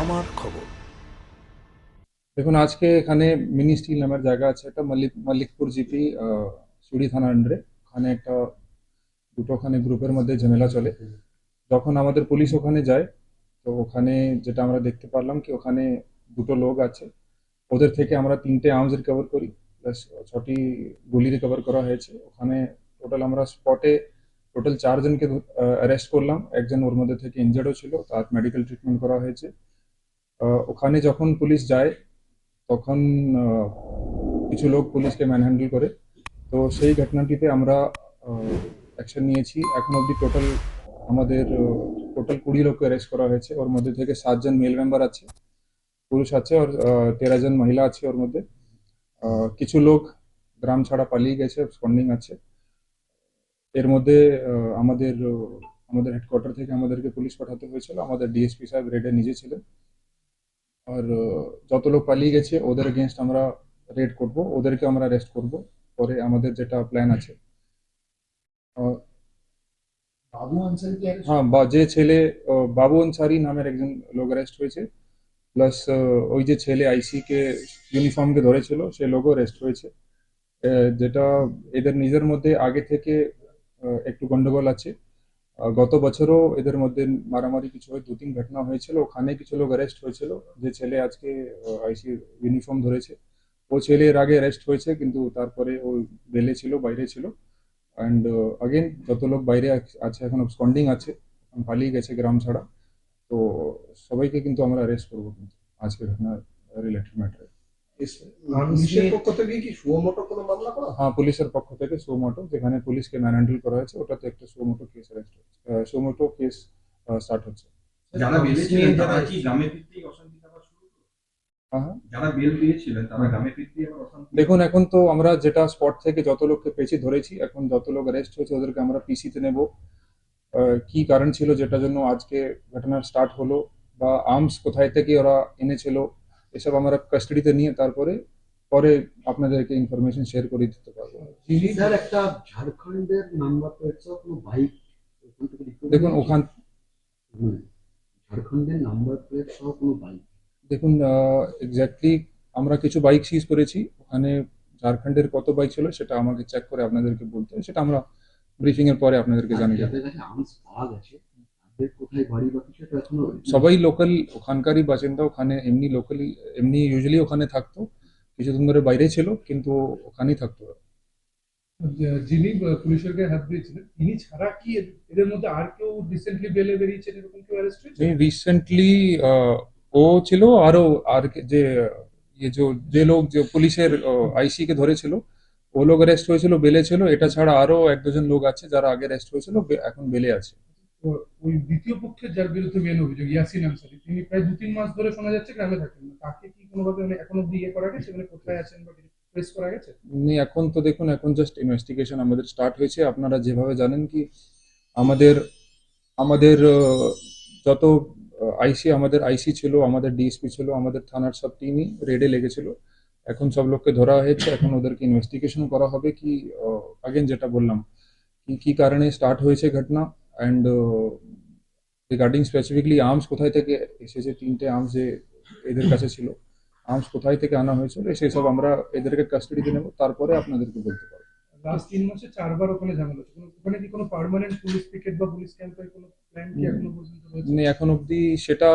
আমার খবর। দেখুন, আজকে এখানে মিনি স্টিল নামের জায়গা আছে একটা মল্লিক মল্লিকপুর জিপি সুড়ি থানা আন্ডারে ওখানে একটা দুটো ওখানে গ্রুপের মধ্যে ঝামেলা চলে। যখন আমাদের পুলিশ ওখানে যায়, তো ওখানে যেটা আমরা দেখতে পারলাম কি, ওখানে দুটো লোক আছে। ওদের থেকে আমরা তিনটে আর্মস রিকভার করি, প্লাস ছটি গুলি রিকভার করা হয়েছে। ওখানে টোটাল আমরা স্পটে টোটাল চারজনকে অ্যারেস্ট করলাম। একজন ওর মধ্যে থেকে ইনজার্ডও ছিল, তার মেডিকেল ট্রিটমেন্ট করা হয়েছে। ওখানে যখন পুলিশ যায়, তখন কিছু লোক পুলিশকে ম্যানহ্যান্ডেল করে। তো সেই ঘটনাটিতে আমরা অ্যাকশন নিয়েছি। এখন অবধি টোটাল আমাদের টোটাল কুড়ি লোককে অ্যারেস্ট করা হয়েছে। ওর মধ্যে থেকে সাতজন মেল মেম্বার আছে, পুরুষ আছে আর তেরো জন মহিলা আছে ওর মধ্যে। কিছু লোক গ্রাম ছাড়া পালিয়ে গেছে স্পন্ডিং আছে। এর মধ্যে আমাদের আমাদের হেডকোয়ার্টার থেকে আমাদেরকে পুলিশ পাঠাতে হয়েছিল। আমাদের ডিএসপি সাহেব রেডে নিজে ছিলেন। আর যত লোক পালিয়ে গেছে ওদের এগেনস্ট আমরা রেড করব ওদেরকে আমরা অ্যারেস্ট করব পরে আমাদের যেটা প্ল্যান আছে। বাবু আনসারি কি হ্যাঁ বা যে ছেলে বাবু আনসারি নামের একজন লোক অ্যারেস্ট হয়েছে। প্লাস ওই যে ছেলে আইসি কে ইউনিফর্মকে ধরেছিল সে লোকও রেস্ট হয়েছে। যেটা এদের নিজের মধ্যে আগে থেকে একটু গন্ডগোল আছে। গত বছরও এদের মধ্যে মারামারি কিছু হয় দু তিন ঘটনা হয়েছিল। ওখানে কিছু লোক অ্যারেস্ট হয়েছিল। যে ছেলে আজকে আইসি ইউনিফর্ম ধরেছে। ও ছেলে এর আগে অ্যারেস্ট হয়েছে, কিন্তু তারপরে ও বেলে ছিল, বাইরে ছিল। অ্যান্ড আগেন যত লোক বাইরে আছে এখন স্পন্ডিং আছে পালিয়ে গেছে গ্রাম ছাড়া। তো সবাইকে কিন্তু আমরা অ্যারেস্ট করব কিন্তু। আজকে ঘটনা রিলেটেড ম্যাটারে পুলিশের পক্ষ থেকে কি সুমোটো কোনো মামলা করা? হ্যাঁ পুলিশের পক্ষ থেকে সোমোটো যেখানে পুলিশকে করা হয়েছে ওটাতে একটা সোমোটো কেস অ্যারেস্ট হচ্ছে সোমোটো কেস স্টার্ট হচ্ছে। যারা বেল তারা কি গ্রামে ফিরতেই অশান্তি আবার শুরু করল? হ্যাঁ হ্যাঁ। যারা বেল পেয়েছিলেন তারা গ্রামে ফিরতেই দেখুন এখন তো আমরা যেটা স্পট থেকে যত লোককে পেয়েছি ধরেছি এখন যত লোক অ্যারেস্ট হয়েছে ওদেরকে আমরা পিসিতে নেব। কি কারণ ছিল যেটার জন্য আজকে ঘটনা স্টার্ট হলো বা আর্মস কোথায় থেকে ওরা এনেছিল এসব আমরা কাস্টাডিতে নিয়ে তারপরে পরে আপনাদেরকে ইনফরমেশন শেয়ার করে দিতে পারব। একটা ঝাড়খণ্ডের নাম্বার সহ কোনো বাইক দেখুন ওখান ঝাড়খণ্ডের নাম্বার প্লেট সহ কোনো বাইক দেখুন এক্স্যাক্টলি আমরা কিছু বাইক সিজ করেছি। ওখানে ঝাড়খণ্ডের কত বাইক ছিল সেটা আমাকে চেক করে আপনাদেরকে বলতে হবে। সেটা আমরা ব্রিফিং এর পরে আপনাদেরকে জানিয়ে দেবো। তাদের কোথায় বাড়ি বা কিছু এটা এখনও সবাই লোকাল ওখানকারই বাসিন্দা ওখানে এমনি লোকালি এমনি ইউজুয়ালি ওখানে থাকতো। কিছুদিন ধরে বাইরে ছিল কিন্তু ওখানেই থাকতো। যিনি আহ, পুলিশের গায়ে হাত দিয়েছিলেন তিনি ছাড়া কি এদের মধ্যে আর কেউ রিসেন্টলি বেলে বেরিয়েছেন এরকম কেউ অ্যারেস্ট হয়েছে? রিসেন্টলি ও ছিল আরও আর যে ইয়ে যে যে লোক যে পুলিশের আইসি কে ধরেছিল ও লোক অ্যারেস্ট হয়েছিল বেলে ছিল এটা ছাড়া আরও এক দুজন লোক আছে যারা আগে অ্যারেস্ট হয়েছিল এখন বেলে আছে। ওই দ্বিতীয় পক্ষের যার বিরুদ্ধে মেন অভিযোগ, ইয়াসিন আনসারি, তিনি প্রায় দু তিন মাস ধরে শোনা যাচ্ছে গ্রামে থাকেন না। তাকে কি কোনোভাবে মানে এখন অব্দি ইয়ে করা গেছে? মানে কোথায় আছেন বা প্রেস করা গেছে? এখন তো দেখুন, এখন জাস্ট ইনভেস্টিগেশন আমাদের স্টার্ট হয়েছে। আপনারা যেভাবে জানেন কি, আমাদের আমাদের যত আইসি, আমাদের আইসি ছিল, আমাদের ডিএসপি ছিল, আমাদের থানার সব টিমই রেডে লেগেছিল। এখন সব লোককে ধরা হয়েছে। এখন ওদেরকে ইনভেস্টিগেশন করা হবে কি আগেন যেটা বললাম, কি কি কারণে স্টার্ট হয়েছে ঘটনা? অ্যান্ড রিগার্ডিং স্পেসিফিকলি আর্মস কোথায় থেকে এসেছে তিনটে আর্মস যে এদের কাছে ছিল? আর্মস কোথায় থেকে আনা হয়েছিল? সেসব আমরা এদেরকে কাস্টাডিতে নেব তারপরে আপনাদেরকে বলতে পারব। লাস্ট তিন মাসে চারবার ওখানে ঝামেলা হচ্ছে ওখানে কি কোনো পার্মানেন্ট পুলিশ পিকেট বা পুলিশ ক্যাম্পের কোনো প্ল্যান কি এখনও পর্যন্ত রয়েছে? মানে এখন অবধি সেটা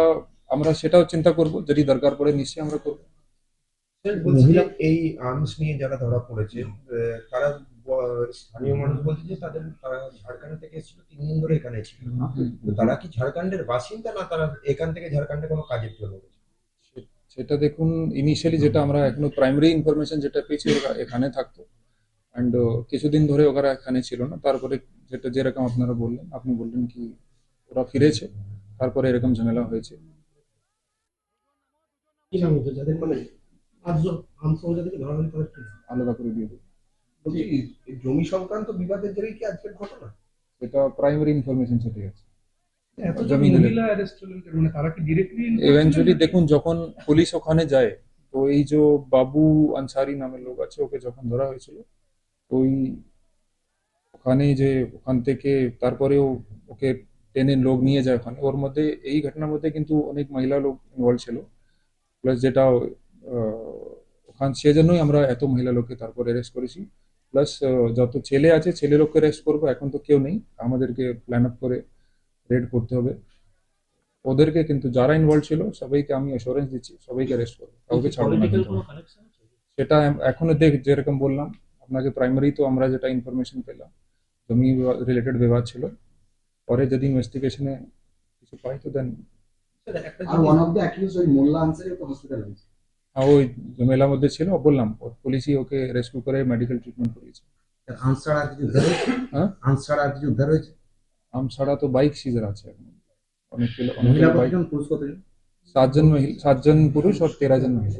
আমরা সেটাও চিন্তা করব যদি দরকার পড়ে নিশ্চয়ই আমরা করব। এই আর্মস নিয়ে যারা ধরা পড়েছে আহ, তারা ব- স্থানীয় মানুষ বলছে যে তাদের তারা ঝাড়খণ্ড থেকে এসেছিল তিন দিন ধরে এখানে ছিল। তো তারা কি ঝাড়খণ্ডের বাসিন্দা না তারা এখান থেকে ঝাড়খণ্ডে কোনো কাজের জন্য সেটা দেখুন ইনিশিয়ালি যেটা আমরা এখনও প্রাইমারি ইনফরমেশন যেটা পেয়েছি ওরা এখানে থাকতো। অ্যান্ড কিছুদিন ধরে ওরা এখানে ছিল না। তারপরে যেটা যেরকম আপনারা বললেন আপনি বললেন কি ওরা ফিরেছে তারপরে এরকম ঝামেলা হয়েছে। মানে? আলাদা করে দিয়ে জমি সংক্রান্ত বিবাদের জেরেই কি আজকের ঘটনা? সেটা প্রাইমারি ইনফরমেশন আছে? মানে ইভেন্চুয়ালি দেখুন যখন পুলিশ ওখানে যায় তো এই যে বাবু আনসারি নামের লোক আছে ওকে যখন ধরা হয়েছিল ওই ওখানে যে ওখান থেকে তারপরেও ওকে টেনে লোক নিয়ে যায় ওখানে। ওর মধ্যে এই ঘটনার মধ্যে কিন্তু অনেক মহিলা লোক ইনভলভ ছিল। প্লাস যেটা ওখান সেজন্যই আমরা এত মহিলা লোককে তারপর অ্যারেস্ট করেছি। প্লাস যত ছেলে আছে ছেলে লোককে অ্যারেস্ট করব এখন তো কেউ নেই। আমাদেরকে প্ল্যান আপ করে রেড করতে হবে। ওদেরকে কিন্তু যারা ইনভলভ ছিল সবাইকে আমি অ্যাসুরেন্স দিচ্ছি সবাইকে অ্যারেস্ট করব। কাউকে ছাড়বো না কিন্তু। সেটা এখনও দেখ যেরকম বললাম আপনাকে প্রাইমারি তো আমরা যেটা ইনফরমেশন পেলাম জমি রিলেটেড বিবাদ ছিল। পরে যদি ইনভেস্টিগেশনে কিছু পাই তো দেন স্যার, একটা আর ওয়ান অফ দ্য অ্যাকিউজ ওই মোল্লা আনসারি তো হসপিটালাইজ ওই ঝামেলার মধ্যে ছিল বললাম ওর পুলিশই ওকে রেস্কিউ করে মেডিকেল ট্রিটমেন্ট করিয়েছে আনসার আর কিছু উদ্ধার হয়েছে হ্যাঁ? আনসার আর কিছু উদ্ধার হয়েছে আম ছাড়া তো বাইক সিজার আছে এখন অনেক কিলো অনেক মহিলা বাইক কতজন পুরুষ কতজন সাতজন মহিলা সাতজন পুরুষ আর তেরো জন মহিলা